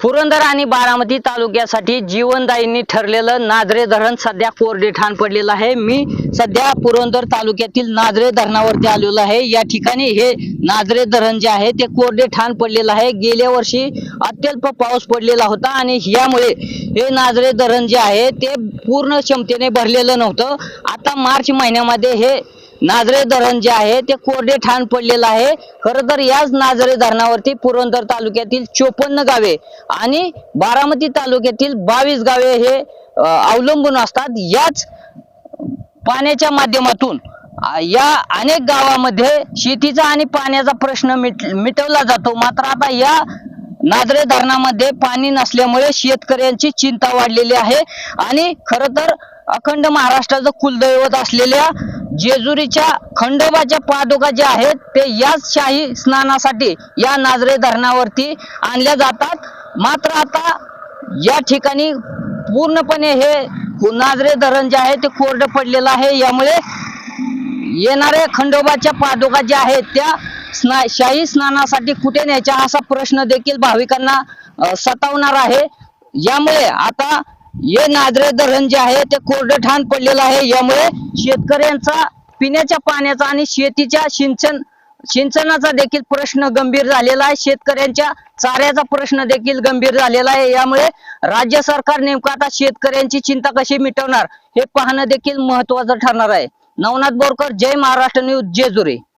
पुरंदर आणि बारामती तालुक्यासाठी जीवनदायींनी ठरलेलं नाजरे धरण सध्या कोरडे ठाण पडलेलं आहे. मी सध्या पुरंदर तालुक्यातील नाजरे धरणावरती आलेलो आहे. या ठिकाणी हे नाजरे धरण जे आहे ते कोरडे ठाण पडलेलं आहे. गेल्या वर्षी अत्यल्प पाऊस पडलेला होता आणि यामुळे हे नाजरे धरण जे आहे ते पूर्ण क्षमतेने भरलेलं नव्हतं. आता मार्च महिन्यामध्ये हे नाजरे धरण जे आहे ते कोरडे ठाण पडलेलं आहे. खरं तर याच नाजरे धरणावरती पुरंदर तालुक्यातील चोपन्न गावे आणि बारामती तालुक्यातील बावीस गावे हे अवलंबून असतात. याच पाण्याच्या माध्यमातून या अनेक गावामध्ये शेतीचा आणि पाण्याचा प्रश्न मिट मिटवला जातो. मात्र आता या नाजरे धरणामध्ये पाणी नसल्यामुळे शेतकऱ्यांची चिंता वाढलेली आहे. आणि खर तर अखंड महाराष्ट्राचं कुलदैवत असलेल्या जेजुरीच्या खंडोबाच्या पादुका ज्या आहेत ते याच शाही स्नानासाठी या नाजरे धरणावरती आणल्या जातात. मात्र आता या ठिकाणी पूर्णपणे हे नाजरे धरण जे आहे ते कोरडं पडलेलं आहे. यामुळे येणाऱ्या खंडोबाच्या पादुका ज्या आहेत त्या स्ना शाही स्नानासाठी कुठे न्यायच्या असा प्रश्न देखील भाविकांना सतावणार आहे. यामुळे आता हे नादरे धरण जे आहे ते कोरडे ठाण पडलेलं आहे. यामुळे शेतकऱ्यांचा पिण्याच्या पाण्याचा आणि शेतीच्या सिंचन सिंचनाचा देखील प्रश्न गंभीर झालेला आहे. शेतकऱ्यांच्या चाऱ्याचा प्रश्न देखील गंभीर झालेला आहे. यामुळे राज्य सरकार नेमकं आता शेतकऱ्यांची चिंता कशी मिटवणार हे पाहणं देखील महत्वाचं ठरणार आहे. नवनाथ बोरकर जय महाराष्ट्र न्यूज जेजुरी.